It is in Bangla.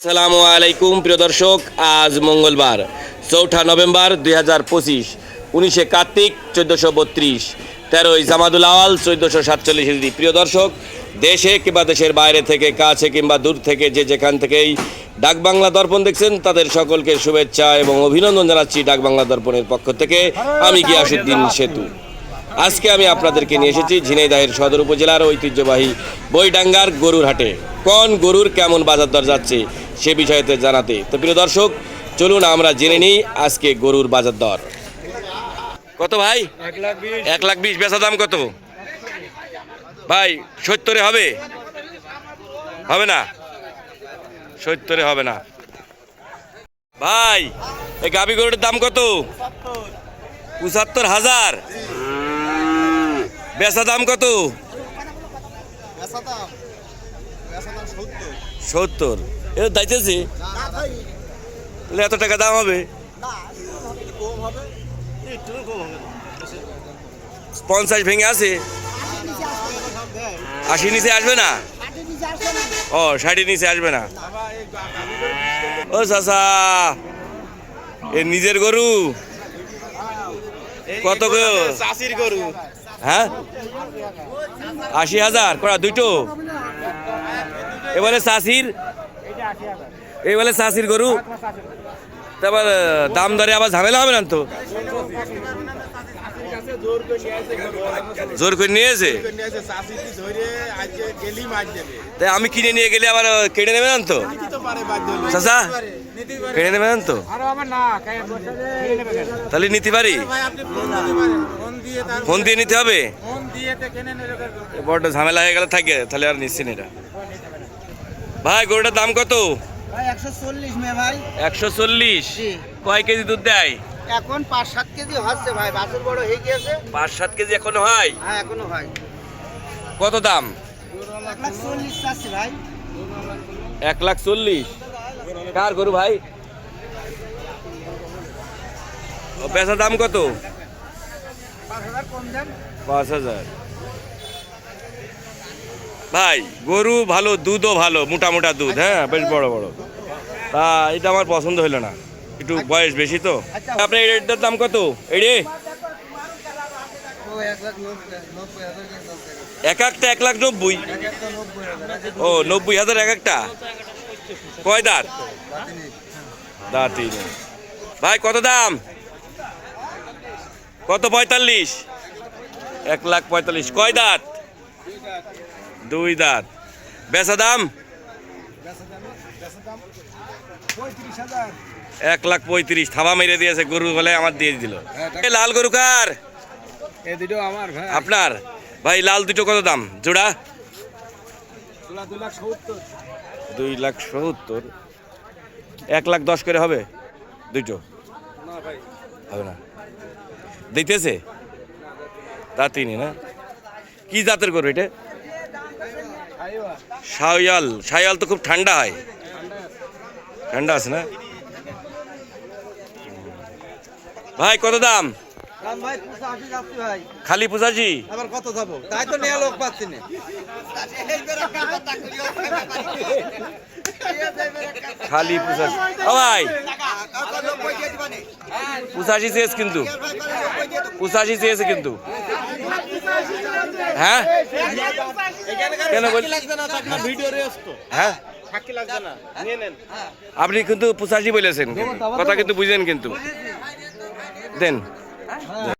আসসালামু আলাইকুম, প্রিয় দর্শক, আজ মঙ্গলবার, চৌঠা নভেম্বর দুই হাজার পঁচিশ, উনিশে কার্তিক চোদ্দোশো বত্রিশ, তেরোই জামাদুল আওয়াল চোদ্দোশো সাতচল্লিশ হিজড়ি প্রিয় দর্শক, দেশে কিংবা দেশের বাইরে থেকে, কাছে কিংবা দূর থেকে, যে যেখান থেকেই ডাকবাংলা দর্পণ দেখছেন, তাদের সকলকে শুভেচ্ছা এবং অভিনন্দন জানাচ্ছি ডাকবাংলা দর্পণের পক্ষ থেকে। আমি গিয়াসুদ্দিন সেতু। আজকে আমি আপনাদেরকে নিয়ে এসেছি ঝিনাইদহের সদর উপজেলার ঐতিহ্যবাহী বইডাঙ্গার গরুর হাটে কোন গরুর কেমন বাজার দর যাচ্ছে? সে বিষয়তে জানাতে। তো প্রিয় দর্শক চলুন আমরা জেনে নিই আজকে গরুর বাজার দর। কত ভাই? এক লাখ বিশ। এক লাখ বিশ বেচা দাম কত? ভাই সত্তরে হবে? হবে না? সত্তরে হবে না। ভাই এই গাবি গরুর দাম কত? পঁচাত্তর হাজার। বেচা দাম কত? সত্তর। এ দাইতেছে। এত টাকা দাম হবে? পঞ্চাশ ভেঙে আছে। আশি নিচে আসবে না? ও ষাটের নিচে আসবে না। ও চাষা এ নিজের গরু? কত চাষির গরু। হ্যাঁ? আশি হাজার করা দুটো এবারে চাষির এবারে চাষির গরু? তারপর দাম দরে আবার ঝামেলা হবে না তো? জোর করে নিয়েছে? তাই আমি কিনে নিয়ে গেলে আবার কেটে নেবে না তো? চাষা কেটে নেবে না তো? তাহলে নিতে পারি? ফোন দিয়ে নিতে হবে? বড্ড ঝামেলা হয়ে গেলে থাকে, তাহলে আর নিচ্ছি না এটা। ভাই গরুটার দাম কত? ভাই একশো চল্লিশ কয় কেজি দুধ দেয়? এখন পাঁচ সাত কেজি হচ্ছে ভাই বাছুর বড় হয়ে গিয়েছে। পাঁচ সাত কেজি এখনও হয়? হ্যাঁ এখনও ভাই কত দাম? এক লাখ চল্লিশ কার গরু ভাই? ও পেশা দাম কত? পাঁচ হাজার কম দেন পাঁচ হাজার ভাই গরু ভালো দুধও ভালো মোটা মোটা দুধ হ্যাঁ বেশ বড় বড়। তা এটা আমার পছন্দ হলো না। একটু বয়স বেশি তো। আপনার এটার দাম কত? এড়ে এক একটা এক লাখ নব্বই। ও নব্বই হাজার এক একটা। কয় দাঁত? দাঁত তিন ভাই কত দাম? কত পঁয়তাল্লিশ? এক লাখ পঁয়তাল্লিশ। কয় দাঁত? দুই দাঁত। বেচা দাম? এক লাখ পঁয়ত্রিশ। থাবা মেরে দিয়েছে গরু বলে আমার দিয়ে দিল। এ লাল গরু কার? আপনার? ভাই লাল দুটো কত দাম? জোড়া? দুই লাখ সত্তর। এক লাখ দশ করে হবে? দুটো? হবে না। দিতেছে? তা তিনি না। কি জাতের গরু এটা? শায়াল শায়াল তো খুব ঠান্ডা হয়। ঠান্ডা আছে না? ভাই কত দাম? খালি পূজাজি আবার কত যাব? তাই তো নেওয়া লোক পাচ্ছি না। খালি পূজাজি ও ভাই পূজাজি চেয়েছে কিন্তু। পূজাজি চেয়েছে কিন্তু। হ্যাঁ? কেন বল হ্যাঁ? আপনি কিন্তু পূজাজি বলেছেন। কথা কিন্তু বুঝলেন কিন্তু। দেন।